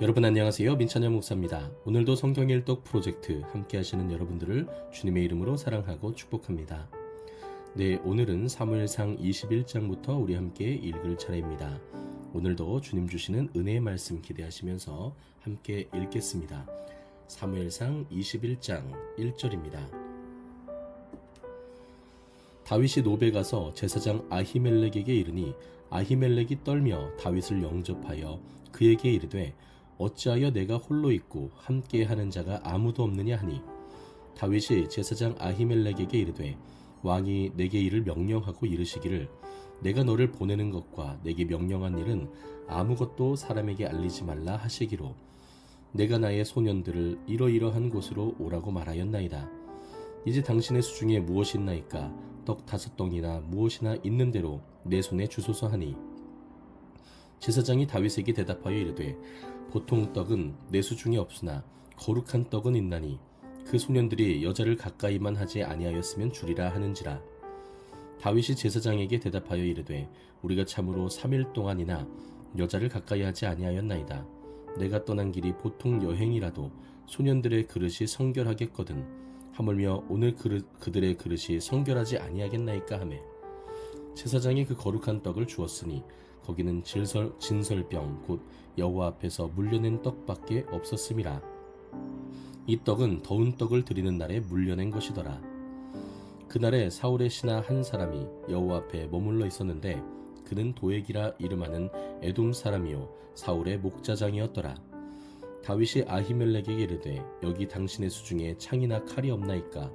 여러분 안녕하세요. 민찬현 목사입니다. 오늘도 성경 일독 프로젝트 함께 하시는 여러분들을 주님의 이름으로 사랑하고 축복합니다. 네, 오늘은 사무엘상 21장부터 우리 함께 읽을 차례입니다. 오늘도 주님 주시는 은혜의 말씀 기대하시면서 함께 읽겠습니다. 사무엘상 21장 1절입니다. 다윗이 노베 가서 제사장 아히멜렉에게 이르니 아히멜렉이 떨며 다윗을 영접하여 그에게 이르되 어찌하여 내가 홀로 있고 함께 하는 자가 아무도 없느냐 하니? 다윗이 제사장 아히멜렉에게 이르되 왕이 내게 이를 명령하고 이르시기를 내가 너를 보내는 것과 내게 명령한 일은 아무것도 사람에게 알리지 말라 하시기로 내가 나의 소년들을 이러이러한 곳으로 오라고 말하였나이다. 이제 당신의 수중에 무엇이 있나이까? 떡 다섯 덩이나 무엇이나 있는 대로 내 손에 주소서 하니? 제사장이 다윗에게 대답하여 이르되 보통 떡은 내 수 중에 없으나 거룩한 떡은 있나니 그 소년들이 여자를 가까이만 하지 아니하였으면 주리라 하는지라. 다윗이 제사장에게 대답하여 이르되 우리가 참으로 3일 동안이나 여자를 가까이 하지 아니하였나이다. 내가 떠난 길이 보통 여행이라도 소년들의 그릇이 성결하겠거든. 하물며 오늘 그릇, 그들의 그릇이 성결하지 아니하겠나이까 하매. 제사장이 그 거룩한 떡을 주었으니 거기는 질설, 진설병 곧 여호와 앞에서 물려낸 떡밖에 없었음이라 이 떡은 더운 떡을 드리는 날에 물려낸 것이더라. 그날에 사울의 신하 한 사람이 여호와 앞에 머물러 있었는데 그는 도액이라 이름하는 에돔 사람이요 사울의 목자장이었더라. 다윗이 아히멜렉에게 이르되 여기 당신의 수중에 창이나 칼이 없나이까?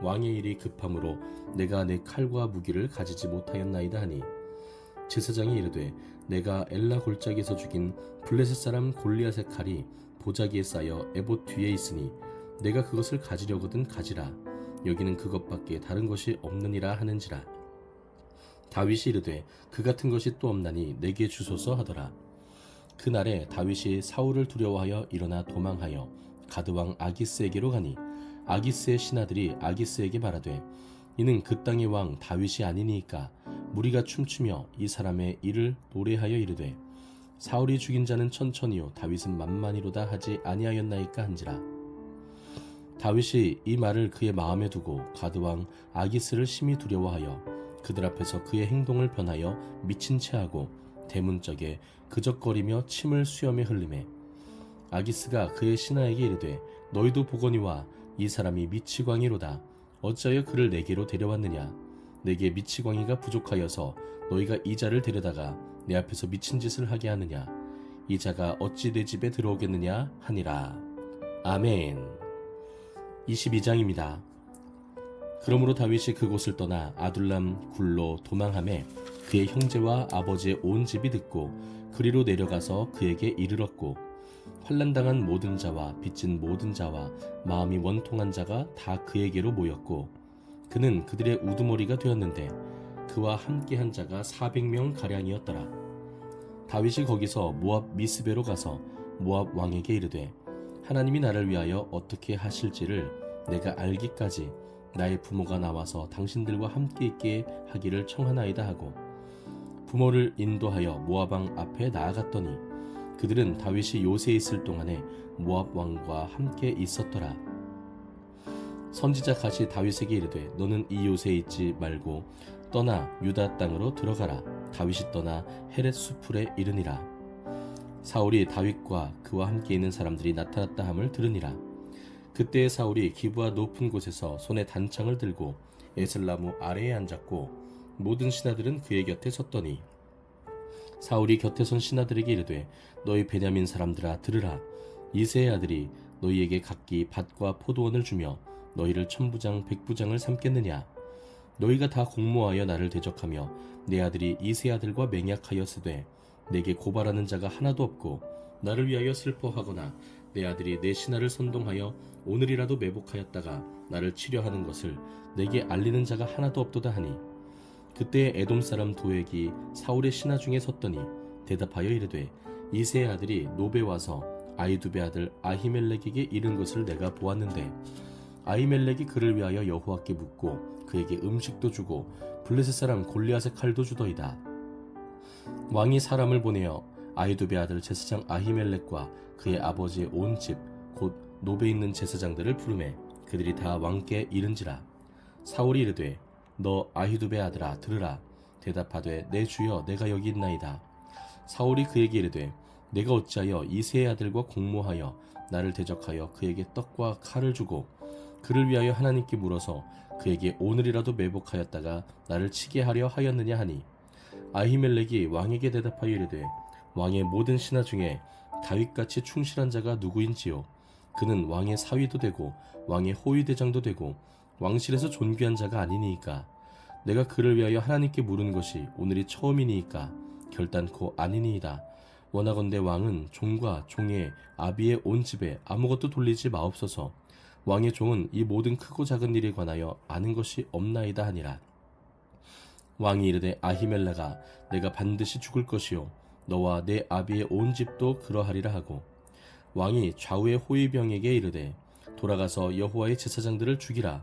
왕의 일이 급함으로 내가 내 칼과 무기를 가지지 못하였나이다 하니 제사장이 이르되 내가 엘라 골짜기에서 죽인 블레셋 사람 골리앗의 칼이 보자기에 쌓여 에봇 뒤에 있으니 내가 그것을 가지려거든 가지라. 여기는 그것밖에 다른 것이 없느니라 하는지라. 다윗이 이르되 그 같은 것이 또 없나니 내게 주소서 하더라. 그 날에 다윗이 사울을 두려워하여 일어나 도망하여 가드왕 아기스에게로 가니 아기스의 신하들이 아기스에게 말하되 이는 그 땅의 왕 다윗이 아니니까 무리가 춤추며 이 사람의 일을 노래하여 이르되 사울이 죽인 자는 천천히요 다윗은 만만히로다 하지 아니하였나이까 한지라. 다윗이 이 말을 그의 마음에 두고 가드 왕 아기스를 심히 두려워하여 그들 앞에서 그의 행동을 변하여 미친 채하고 대문짝에 그적거리며 침을 수염에 흘리매 아기스가 그의 신하에게 이르되 너희도 보거니와 이 사람이 미치광이로다 어찌하여 그를 내게로 데려왔느냐? 내게 미치광이가 부족하여서 너희가 이 자를 데려다가 내 앞에서 미친 짓을 하게 하느냐? 이 자가 어찌 내 집에 들어오겠느냐 하니라. 아멘. 22장입니다. 그러므로 다윗이 그곳을 떠나 아둘람 굴로 도망함에 그의 형제와 아버지의 온 집이 듣고 그리로 내려가서 그에게 이르렀고 환란당한 모든 자와 빚진 모든 자와 마음이 원통한 자가 다 그에게로 모였고 그는 그들의 우두머리가 되었는데 그와 함께한 자가 400명 가량이었더라. 다윗이 거기서 모압 미스베로 가서 모압 왕에게 이르되 하나님이 나를 위하여 어떻게 하실지를 내가 알기까지 나의 부모가 나와서 당신들과 함께 있게 하기를 청하나이다 하고 부모를 인도하여 모압 왕 앞에 나아갔더니 그들은 다윗이 요새에 있을 동안에 모압 왕과 함께 있었더라. 선지자 갓이 다윗에게 이르되 너는 이 요새에 있지 말고 떠나 유다 땅으로 들어가라. 다윗이 떠나 헤렛 수풀에 이르니라. 사울이 다윗과 그와 함께 있는 사람들이 나타났다 함을 들으니라. 그때 사울이 기부와 높은 곳에서 손에 단창을 들고 에슬나무 아래에 앉았고 모든 신하들은 그의 곁에 섰더니 사울이 곁에 선 신하들에게 이르되 너희 베냐민 사람들아 들으라. 이세의 아들이 너희에게 각기 밭과 포도원을 주며 너희를 천부장 백부장을 삼겠느냐? 너희가 다 공모하여 나를 대적하며 내 아들이 이세 아들과 맹약하였으되 내게 고발하는 자가 하나도 없고 나를 위하여 슬퍼하거나 내 아들이 내 신하를 선동하여 오늘이라도 매복하였다가 나를 치려하는 것을 내게 알리는 자가 하나도 없도다 하니 그때 에돔 사람 도액이 사울의 신하 중에 섰더니 대답하여 이르되 이세의 아들이 노베 와서 아이두베 아들 아히멜렉에게 이른 것을 내가 보았는데 아히멜렉이 그를 위하여 여호와께 묻고 그에게 음식도 주고 블레셋 사람 골리앗의 칼도 주더이다. 왕이 사람을 보내어 아이두베 아들 제사장 아히멜렉과 그의 아버지의 온 집 곧 노베 있는 제사장들을 부르매 그들이 다 왕께 이른지라. 사울이 이르되 너 아히두베 아들아 들으라. 대답하되 내 주여 내가 여기 있나이다. 사울이 그에게 이르되 내가 어찌하여 이세의 아들과 공모하여 나를 대적하여 그에게 떡과 칼을 주고 그를 위하여 하나님께 물어서 그에게 오늘이라도 매복하였다가 나를 치게 하려 하였느냐 하니? 아히멜렉이 왕에게 대답하여 이르되 왕의 모든 신하 중에 다윗같이 충실한 자가 누구인지요? 그는 왕의 사위도 되고 왕의 호위 대장도 되고 왕실에서 존귀한 자가 아니니이까. 내가 그를 위하여 하나님께 물은 것이 오늘이 처음이니이까. 결단코 아니니이다. 원하건대 왕은 종과 종의 아비의 온 집에 아무것도 돌리지 마옵소서. 왕의 종은 이 모든 크고 작은 일에 관하여 아는 것이 없나이다 하니라. 왕이 이르되 아히멜라가 내가 반드시 죽을 것이요. 너와 내 아비의 온 집도 그러하리라 하고. 왕이 좌우의 호위병에게 이르되 돌아가서 여호와의 제사장들을 죽이라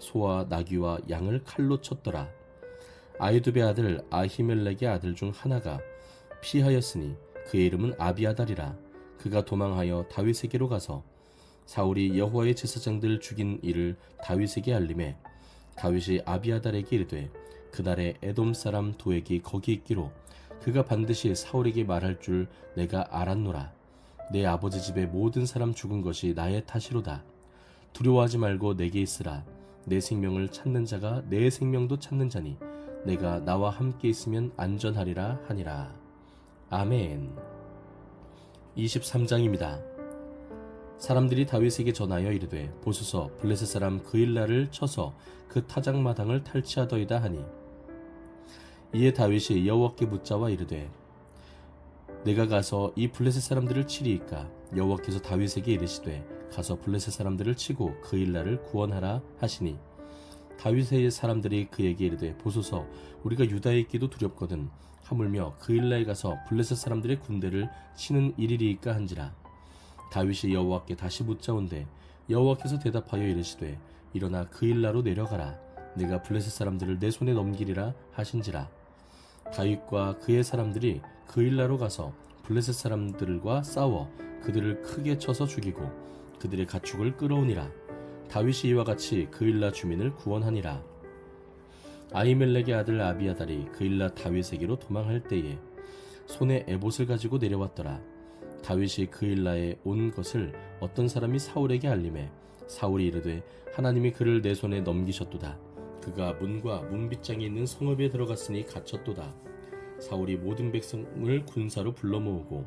소와 나귀와 양을 칼로 쳤더라. 아이두베 아들 아히멜렉의 아들 중 하나가 피하였으니 그의 이름은 아비아달이라. 그가 도망하여 다윗에게로 가서 사울이 여호와의 제사장들 죽인 일을 다윗에게 알림해 다윗이 아비아달에게 이르되 그날에 에돔 사람 도액이 거기 있기로 그가 반드시 사울에게 말할 줄 내가 알았노라. 내 아버지 집의 모든 사람 죽은 것이 나의 탓이로다. 두려워하지 말고 내게 있으라. 내 생명을 찾는 자가 내 생명도 찾는 자니 내가 나와 함께 있으면 안전하리라 하니라. 아멘. 23장입니다. 사람들이 다윗에게 전하여 이르되 보소서 블레셋 사람 그일라를 쳐서 그 타작 마당을 탈취하더이다 하니 이에 다윗이 여호와께 묻자와 이르되 내가 가서 이 블레셋 사람들을 치리이까 여호와께서 다윗에게 이르시되 가서 블레셋 사람들을 치고 그일라를 구원하라 하시니 다윗의 사람들이 그에게 이르되 보소서 우리가 유다에 있기도 두렵거든 하물며 그일라에 가서 블레셋 사람들의 군대를 치는 일이리이까 한지라. 다윗이 여호와께 다시 묻자온데 여호와께서 대답하여 이르시되 일어나 그일라로 내려가라 내가 블레셋 사람들을 내 손에 넘기리라 하신지라. 다윗과 그의 사람들이 그일라로 가서 블레셋 사람들과 싸워 그들을 크게 쳐서 죽이고 그들의 가축을 끌어오니라. 다윗이 이와 같이 그일라 주민을 구원하니라. 아이멜렉의 아들 아비아달이 그일라 다윗에게로 도망할 때에 손에 에봇을 가지고 내려왔더라. 다윗이 그일라에 온 것을 어떤 사람이 사울에게 알림해 사울이 이르되 하나님이 그를 내 손에 넘기셨도다. 그가 문과 문빗장에 있는 성읍에 들어갔으니 갇혔도다. 사울이 모든 백성을 군사로 불러 모으고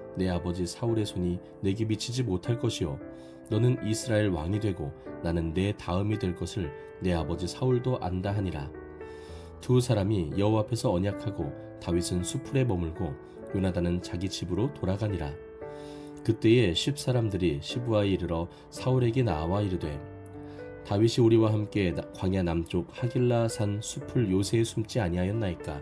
내 아버지 사울의 손이 내게 미치지 못할 것이요 너는 이스라엘 왕이 되고 나는 내 다음이 될 것을 내 아버지 사울도 안다 하니라. 두 사람이 여호와 앞에서 언약하고 다윗은 수풀에 머물고 요나단은 자기 집으로 돌아가니라. 그때에 십 사람들이 시부아에 이르러 사울에게 나와 이르되 다윗이 우리와 함께 나- 광야 남쪽 하길라 산 숲을 요새에 숨지 아니하였나이까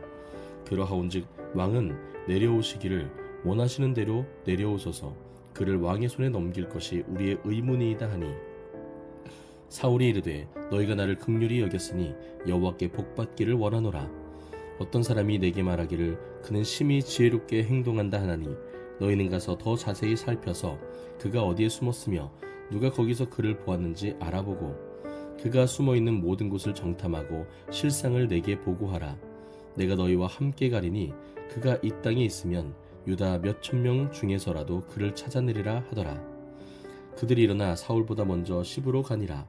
그러하온즉 왕은 내려오시기를 원하시는 대로 내려오소서. 그를 왕의 손에 넘길 것이 우리의 의문이이다 하니. 사울이 이르되 너희가 나를 극률히 여겼으니 여호와께 복받기를 원하노라. 어떤 사람이 내게 말하기를 그는 심히 지혜롭게 행동한다 하나니 너희는 가서 더 자세히 살펴서 그가 어디에 숨었으며 누가 거기서 그를 보았는지 알아보고 그가 숨어 있는 모든 곳을 정탐하고 실상을 내게 보고하라. 내가 너희와 함께 가리니 그가 이 땅에 있으면 유다 몇천 명 중에서라도 그를 찾아내리라 하더라. 그들이 일어나 사울보다 먼저 시부로 가니라.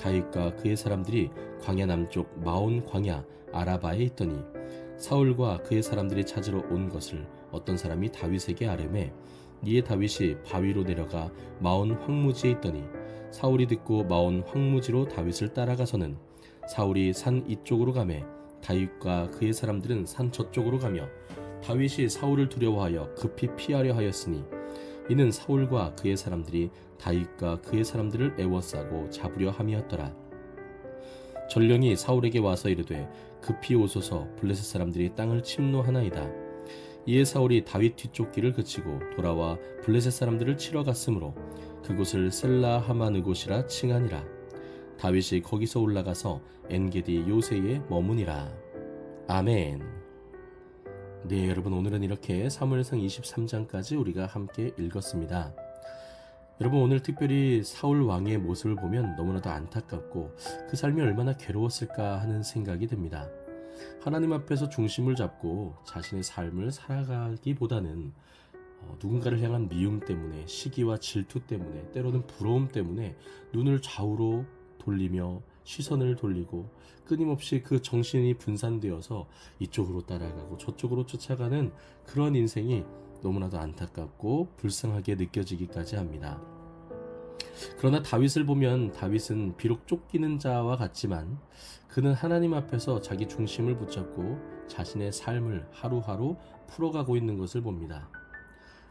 다윗과 그의 사람들이 광야 남쪽 마온 광야 아라바에 있더니 사울과 그의 사람들이 찾으러 온 것을 어떤 사람이 다윗에게 아뢰매 이에 다윗이 바위로 내려가 마온 황무지에 있더니 사울이 듣고 마온 황무지로 다윗을 따라가서는 사울이 산 이쪽으로 가매 다윗과 그의 사람들은 산 저쪽으로 가며 다윗이 사울을 두려워하여 급히 피하려 하였으니 이는 사울과 그의 사람들이 다윗과 그의 사람들을 애워싸고 잡으려 함이었더라 전령이 사울에게 와서 이르되 급히 오소서 블레셋 사람들이 땅을 침노하나이다 이에 사울이 다윗 뒤쪽 길을 그치고 돌아와 블레셋 사람들을 치러 갔으므로 그곳을 셀라 하마느 곳이라 칭하니라. 다윗이 거기서 올라가서 엔게디 요새에 머무니라. 아멘. 네, 여러분 오늘은 이렇게 사무엘상 23장까지 우리가 함께 읽었습니다. 여러분 오늘 특별히 사울 왕의 모습을 보면 너무나도 안타깝고 그 삶이 얼마나 괴로웠을까 하는 생각이 듭니다. 하나님 앞에서 중심을 잡고 자신의 삶을 살아가기보다는 어, 누군가를 향한 미움 때문에 시기와 질투 때문에 때로는 부러움 때문에 눈을 좌우로 돌리며 시선을 돌리고 끊임없이 그 정신이 분산되어서 이쪽으로 따라가고 저쪽으로 쫓아가는 그런 인생이 너무나도 안타깝고 불쌍하게 느껴지기까지 합니다. 그러나 다윗을 보면 다윗은 비록 쫓기는 자와 같지만 그는 하나님 앞에서 자기 중심을 붙잡고 자신의 삶을 하루하루 풀어가고 있는 것을 봅니다.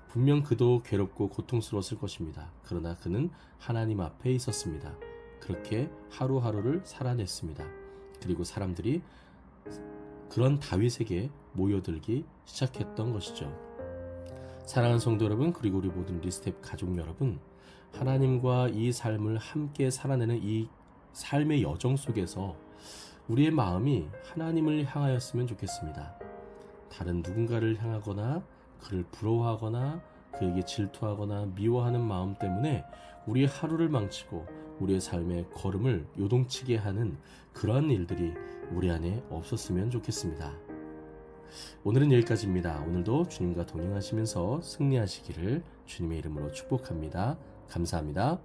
분명 그도 괴롭고 고통스러웠을 것입니다. 그러나 그는 하나님 앞에 있었습니다. 그렇게 하루하루를 살아냈습니다. 그리고 사람들이 그런 다윗에게 모여들기 시작했던 것이죠. 사랑하는 성도 여러분, 그리고 우리 모든 리스텝 가족 여러분, 하나님과 이 삶을 함께 살아내는 이 삶의 여정 속에서 우리의 마음이 하나님을 향하였으면 좋겠습니다. 다른 누군가를 향하거나 그를 부러워하거나 그에게 질투하거나 미워하는 마음 때문에 우리의 하루를 망치고 우리의 삶의 걸음을 요동치게 하는 그러한 일들이 우리 안에 없었으면 좋겠습니다. 오늘은 여기까지입니다. 오늘도 주님과 동행하시면서 승리하시기를 주님의 이름으로 축복합니다. 감사합니다.